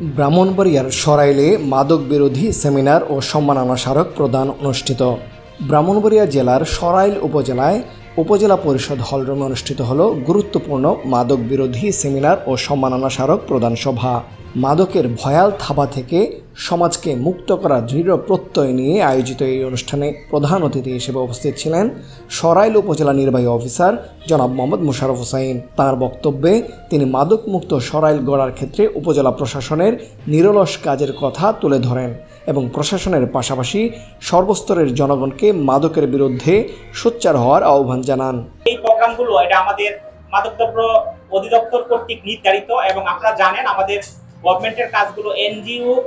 ব্রাহ্মণবাড়িয়ার সরাইলে মাদক বিরোধী সেমিনার ও সম্মাননা স্মারক প্রদান অনুষ্ঠিত। ব্রাহ্মণবাড়িয়া জেলার সরাইল উপজেলায় উপজেলা পরিষদ হলরুমে অনুষ্ঠিত হল গুরুত্বপূর্ণ মাদক বিরোধী সেমিনার ও সম্মাননা স্মারক প্রদান সভা। মাদকের ভয়াল থাবা থেকে সমাজকে মুক্ত করার দৃঢ় প্রত্যয় নিয়ে আয়োজিত এই অনুষ্ঠানে প্রধান অতিথি হিসেবে উপস্থিত ছিলেন সরাইল উপজেলা নির্বাহী অফিসার জনাব মোহাম্মদ মুশারফ হোসাইন। তার বক্তব্যে তিনি মাদক মুক্ত সরাইল গড়ার ক্ষেত্রে উপজেলা প্রশাসনের নিরলস কাজের কথা তুলে ধরেন এবং প্রশাসনের পাশাপাশি সর্বস্তরের জনগণকে মাদকের বিরুদ্ধে সোচ্চার হওয়ার আহ্বান জানান। এই প্রোগ্রামগুলো এটা আমাদের মাদকদ্রব্য অধিদপ্তর কর্তৃক নির্ধারিত এবং আপনারা জানেন আমাদের গভর্নমেন্টের কাজগুলো এনজিও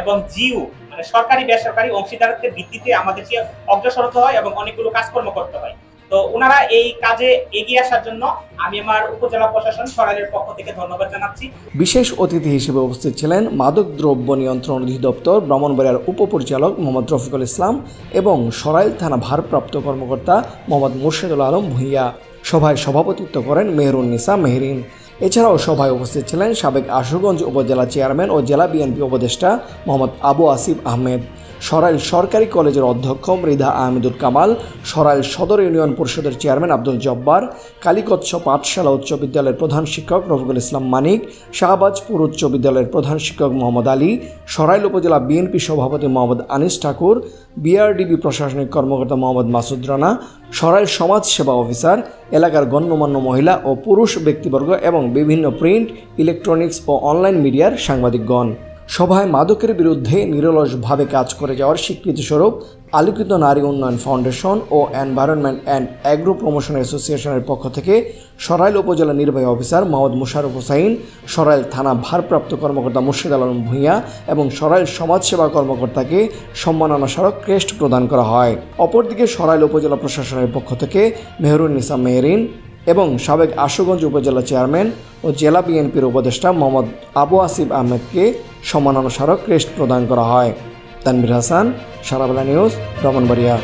এবং জিও মানে সরকারি, বেসরকারি অংশীদারত্বের ভিত্তিতে আমাদেরকে অগ্রসর হতে হয় এবং অনেকগুলো কাজকর্ম করতে হয়। তো ওনারা এই কাজে এগিয়ে আসার জন্য আমি আমার উপজেলা প্রশাসন সরাইলের পক্ষ থেকে ধন্যবাদ জানাচ্ছি। বিশেষ অতিথি হিসেবে উপস্থিত ছিলেন মাদক দ্রব্য নিয়ন্ত্রণ অধিদপ্তর ব্রাহ্মণবাড়িয়ার উপপরিচালক মোহাম্মদ রফিকুল ইসলাম এবং সরাইল থানা ভারপ্রাপ্ত কর্মকর্তা মোহাম্মদ মুর্শিদুল আলম ভূঁইয়া। সভায় সভাপতিত্ব করেন মেহরুন নিসা মেহরিন। এছাড়াও সভায় উপস্থিত ছিলেন সাবেক আশুগঞ্জ উপজেলা চেয়ারম্যান ও জেলা বিএনপি উপদেষ্টা মোহাম্মদ আবু আসিফ আহমেদ। সরাইল সরকারি কলেজের অধ্যক্ষ মৃধা আহমেদুল কামাল, সরাইল সদর ইউনিয়ন পরিষদের চেয়ারম্যান আব্দুল জব্বার কালিকচ্ছ পাঠশালা উচ্চ বিদ্যালয়ের প্রধান শিক্ষক রফিকুল ইসলাম মানিক, শাহবাজপুর উচ্চ বিদ্যালয়ের প্রধান শিক্ষক মোহাম্মদ আলী, সরাইল উপজেলা বিএনপি সভাপতি মোহাম্মদ আনিস ঠাকুর, বিআরডিবি প্রশাসনিক কর্মকর্তা মোহাম্মদ মাসুদ রানা, সরাইল সমাজ সেবা অফিসার, এলাকার গণ্যমান্য মহিলা ও পুরুষ ব্যক্তিবর্গ এবং বিভিন্ন প্রিন্ট, ইলেকট্রনিক্স ও অনলাইন মিডিয়ার সাংবাদিকগণ। সভায় মাদকের বিরুদ্ধে নিরলসভাবে কাজ করে যাওয়ার স্বীকৃতিস্বরূপ আলোকিত নারী উন্নয়ন ফাউন্ডেশন ও এনভায়রনমেন্ট অ্যান্ড অ্যাগ্রো প্রমোশন অ্যাসোসিয়েশনের পক্ষ থেকে সরাইল উপজেলা নির্বাহী অফিসার মোহাম্মদ মুশারফ হোসাইন, সরাইল থানা ভারপ্রাপ্ত কর্মকর্তা মুর্শিদ আলম ভূঁইয়া এবং সরাইল সমাজসেবা কর্মকর্তাকে সম্মাননা স্মারক ক্রেস্ট প্রদান করা হয়। অপরদিকে সরাইল উপজেলা প্রশাসনের পক্ষ থেকে মেহরুন নিসা মেহরিন এবং সাবেক আশুগঞ্জ উপজেলা চেয়ারম্যান ও জেলা বিএনপির উপদেষ্টা মোহাম্মদ আবু আসিফ আহমেদকে সম্মাননা স্মারক ক্রেস্ট প্রদান করা হয়। তানবির হাসান, সারাবেলা নিউজ ব্রাহ্মণবাড়িয়া